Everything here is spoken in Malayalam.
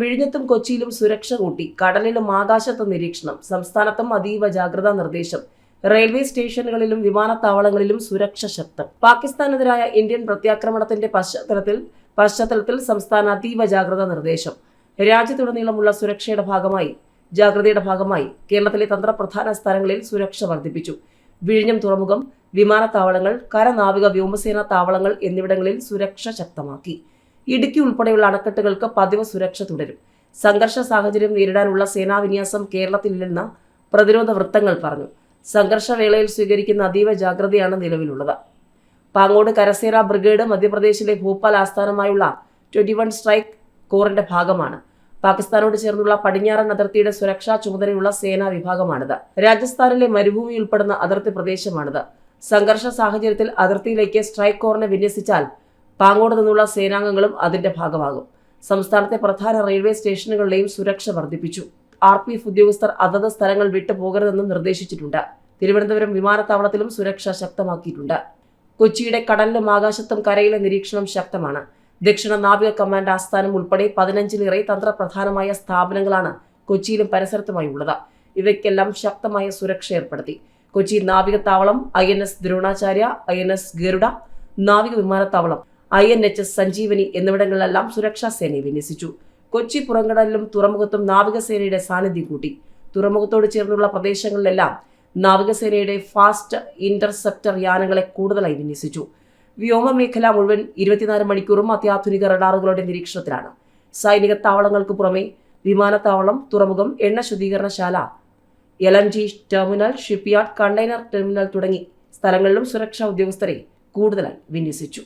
വിഴിഞ്ഞത്തും കൊച്ചിയിലും സുരക്ഷ കൂട്ടി. കടലിലും ആകാശത്ത് നിരീക്ഷണം. സംസ്ഥാനത്തും അതീവ ജാഗ്രതാ നിർദ്ദേശം. റെയിൽവേ സ്റ്റേഷനുകളിലും വിമാനത്താവളങ്ങളിലും സുരക്ഷ ശക്തം. പാകിസ്ഥാനെതിരായ ഇന്ത്യൻ പ്രത്യാക്രമണത്തിന്റെ പശ്ചാത്തലത്തിൽ പശ്ചാത്തലത്തിൽ സംസ്ഥാന അതീവ ജാഗ്രതാ നിർദ്ദേശം. രാജ്യത്തുടനീളമുള്ള സുരക്ഷയുടെ ഭാഗമായി ജാഗ്രതയുടെ ഭാഗമായി കേരളത്തിലെ തന്ത്രപ്രധാന സ്ഥലങ്ങളിൽ സുരക്ഷ വർദ്ധിപ്പിച്ചു. വിഴിഞ്ഞം തുറമുഖം വിമാനത്താവളങ്ങൾ കരനാവിക വ്യോമസേന താവളങ്ങൾ എന്നിവിടങ്ങളിൽ സുരക്ഷ ശക്തമാക്കി. ഇടുക്കി ഉൾപ്പെടെയുള്ള അണക്കെട്ടുകൾക്ക് പതിവ് സുരക്ഷ തുടരും. സംഘർഷ സാഹചര്യം നേരിടാനുള്ള സേനാവിന്യാസം കേരളത്തിലില്ലെന്ന് പ്രതിരോധ വൃത്തങ്ങൾ പറഞ്ഞു. സംഘർഷവേളയിൽ സ്വീകരിക്കുന്ന അതീവ ജാഗ്രതയാണ് നിലവിലുള്ളത്. പാങ്ങോട് കരസേന ബ്രിഗേഡ് മധ്യപ്രദേശിലെ ഭോപ്പാൽ ആസ്ഥാനമായുള്ള ട്വന്റി വൺ സ്ട്രൈക്ക് കോറിന്റെ ഭാഗമാണ്. പാകിസ്ഥാനോട് ചേർന്നുള്ള പടിഞ്ഞാറൻ അതിർത്തിയുടെ സുരക്ഷാ ചുമതലയുള്ള സേനാ വിഭാഗമാണിത്. രാജസ്ഥാനിലെ മരുഭൂമി ഉൾപ്പെടുന്ന അതിർത്തി പ്രദേശമാണിത്. സംഘർഷ സാഹചര്യത്തിൽ അതിർത്തിയിലേക്ക് സ്ട്രൈക്ക് കോറിനെ വിന്യസിച്ചാൽ പാങ്ങോട് നിന്നുള്ള സേനാംഗങ്ങളും അതിന്റെ ഭാഗമാകും. സംസ്ഥാനത്തെ പ്രധാന റെയിൽവേ സ്റ്റേഷനുകളിലെയും സുരക്ഷ വർദ്ധിപ്പിച്ചു. ആർ പി എഫ് ഉദ്യോഗസ്ഥർ അതത് സ്ഥലങ്ങൾ വിട്ടുപോകരുതെന്നും നിർദ്ദേശിച്ചിട്ടുണ്ട്. തിരുവനന്തപുരം വിമാനത്താവളത്തിലും സുരക്ഷ ശക്തമാക്കിയിട്ടുണ്ട്. കൊച്ചിയുടെ കടലിലും ആകാശത്തും കരയിലെ നിരീക്ഷണം ശക്തമാണ്. ദക്ഷിണ നാവിക കമാൻഡ് ആസ്ഥാനം ഉൾപ്പെടെ പതിനഞ്ചിലേറെ തന്ത്രപ്രധാനമായ സ്ഥാപനങ്ങളാണ് കൊച്ചിയിലും പരിസരത്തുമായി ഉള്ളത്. ഇവയ്ക്കെല്ലാം ശക്തമായ സുരക്ഷ ഏർപ്പെടുത്തി. Kochi നാവികത്താവളം I N S Dronacharya I N S Garuda നാവിക വിമാനത്താവളം I N H S Sanjivani എന്നിവിടങ്ങളിലെല്ലാം സുരക്ഷാ സേനയെ വിന്യസിച്ചു. കൊച്ചി പുറംകടലിലും തുറമുഖത്തും നാവികസേനയുടെ സാന്നിധ്യം കൂട്ടി. തുറമുഖത്തോട് ചേർന്നുള്ള പ്രദേശങ്ങളിലെല്ലാം നാവികസേനയുടെ ഫാസ്റ്റ് ഇന്റർസെപ്റ്റർ യാനങ്ങളെ കൂടുതലായി വിന്യസിച്ചു. വ്യോമമേഖല മുഴുവൻ ഇരുപത്തിനാല് മണിക്കൂറും അത്യാധുനിക റഡാറുകളുടെ നിരീക്ഷണത്തിലാണ്. സൈനിക താവളങ്ങൾക്ക് പുറമെ വിമാനത്താവളം തുറമുഖം എണ്ണ ശുദ്ധീകരണശാല L N G terminal shipyard container terminal തുടങ്ങി സ്ഥലങ്ങളിലും സുരക്ഷാ ഉദ്യോഗസ്ഥരെ കൂടുതലായി വിന്യസിച്ചു.